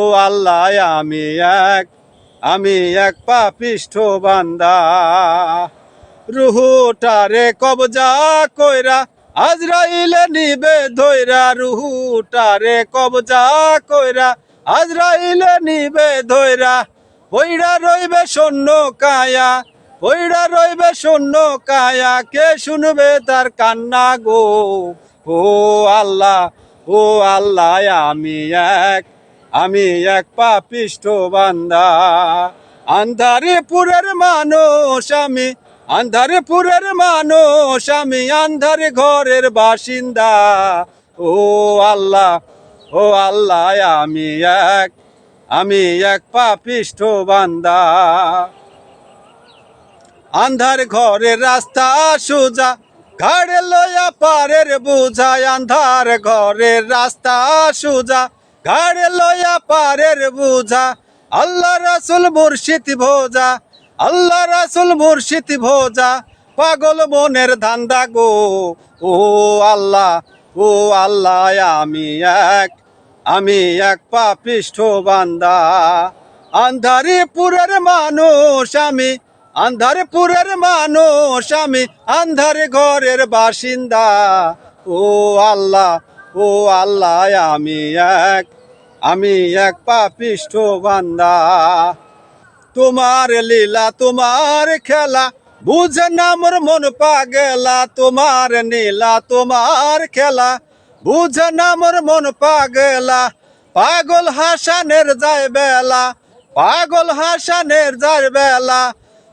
ও আল্লাহ, আমি এক আমি এক পাপিষ্ঠ বান্দা। রুহুটারে কবজা কইরা, আজরাইলে নিবে ধইরা। রুহুটারে কবজা কইরা, আজরাইলে নিবে ধইরা। ওইরা রইবে শূন্য কায়া ওইরা রইবে শূন্য কায়া। কে শুনবে তার কান্না গো? ও আল্লাহ ও আল্লাহ, আমি এক আমি এক পাপিষ্ঠ বান্দা। আন্ধারে পুরের মানুষ আমি আন্ধারে পুরের মানুষ আমি, আন্ধারে ঘরের বাসিন্দা। ও আল্লাহ ও আল্লাহ, আমি এক আমি এক পাপিষ্ঠ বান্দা। আন্ধার ঘরের রাস্তা সোজা, ঘাড়ে লয়া পারের বুঝায়। আন্ধার ঘরের রাস্তা সোজা ঘাড়ে লয়া পারের বুঝা। আল্লাহ রাসুল মুর্শিদ ভোজা। আল্লাহ রাসুল মুর্শিদ ভোজা। পাগল মনের ধান্দা গো। ও আল্লাহ ও আল্লাহ, আমি এক আমি এক পাপিষ্ঠ বান্দা। আন্ধারে পুরের মানুষ আমি আন্ধারে পুরের মানুষ আমি, আন্ধারে ঘরের বাসিন্দা। ও আল্লাহ ও আল্লাহ, আমি এক আমি এক পাপিষ্ঠ বান্দা। তোমার লীলা, তোমার খেলা, বুঝে না মোর মন পাগেলা। তোমার নীলা, তোমার খেলা, বুঝে না মোর মন পাগেলা। পাগল হাসানের যায় বেলা, পাগল হাসানের যায় বেলা।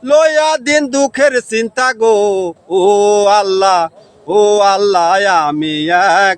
লয়া দিন দুঃখের চিন্তা গো, ও আল্লাহ ও আল্লাহ, আমি এক